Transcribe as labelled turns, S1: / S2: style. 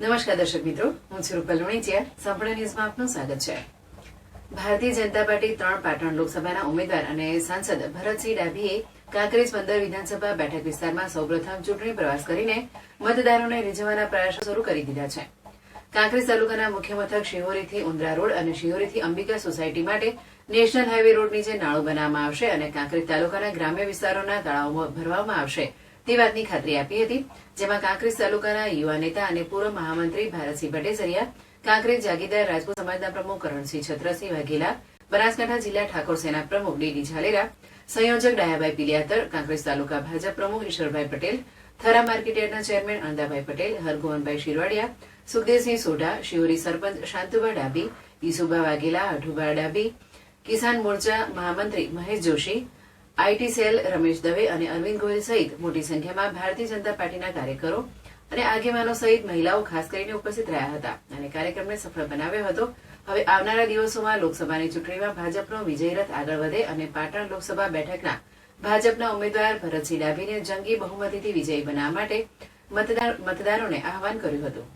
S1: નમસ્કાર દર્શક મિત્રો, હું છું રૂપલ લુણીચિયા. સંપૂર્ણ ન્યૂઝમાં આપનું સ્વાગત છે. ભારતીય જનતા પાર્ટી ત્રણ પાટણ લોકસભાના ઉમેદવાર અને સાંસદ ભરતસિંહ ડાભીએ કાંકરેજ પંદર વિધાનસભા બેઠક વિસ્તારમાં સૌપ્રથમ ચૂંટણી પ્રવાસ કરીને મતદારોને રીઝવવાના પ્રયાસો શરૂ કરી દીધા છે. કાંકરેજ તાલુકાના મુખ્ય મથક શિહોરીથી ઉંદરા રોડ અને શિહોરીથી અંબિકા સોસાયટી માટે નેશનલ હાઈવે રોડ નીચે નાળું બનાવવામાં આવશે અને કાંકરેજ તાલુકાના ગ્રામ્ય વિસ્તારોના તળાવો ભરવામાં આવશે તે વાતની ખાતરી આપી હતી, જેમાં કાંકરેજ તાલુકાના યુવા નેતા અને પૂર્વ મહામંત્રી ભારતસિંહ ભટ્ટેસરિયા કાંકરેજ જાગીરદાર રાજપૂત સમાજના પ્રમુખ કરણસિંહ છત્રસિંહ વાઘેલા, બનાસકાંઠા જિલ્લા ઠાકોર સેના પ્રમુખ ડીડી ઝાલેરા, સંયોજક ડાયાભાઈ પિલિયાતર, કાંકરેજ તાલુકા ભાજપ પ્રમુખ ઈશ્વરભાઈ પટેલ, થરા માર્કેટયાર્ડના ચેરમેન અણદાભાઈ પટેલ હરગોવનભાઈ શિરવાડિયા, સુખદેવસિંહ સોઢા, શિવરી સરપંચ શાંતુબા ડાબી ઈસુભા વાઘેલા અઠુબા ડાબી કિસાન મોરચા મહામંત્રી મહેશ જોશી આઈટી સેલ રમેશ દવે અને અરવિંદ ગોયલ સહિત મોટી સંખ્યામાં ભારતીય જનતા પાર્ટીના કાર્યકરો અને આગેવાનો સહિત મહિલાઓ ખાસ કરીને ઉપસ્થિત રહ્યા હતા અને કાર્યક્રમને સફળ બનાવ્યો હતો. હવે આવનારા દિવસોમાં લોકસભાની ચૂંટણીમાં ભાજપનો વિજય રથ આગળ વધે અને પાટણ લોકસભા બેઠકના ભાજપના ઉમેદવાર ભરતસિંહ ડાભીને જંગી બહુમતીથી વિજયી બનાવવા માટે મતદાર મતદારોને આહવાન કર્યું હતું.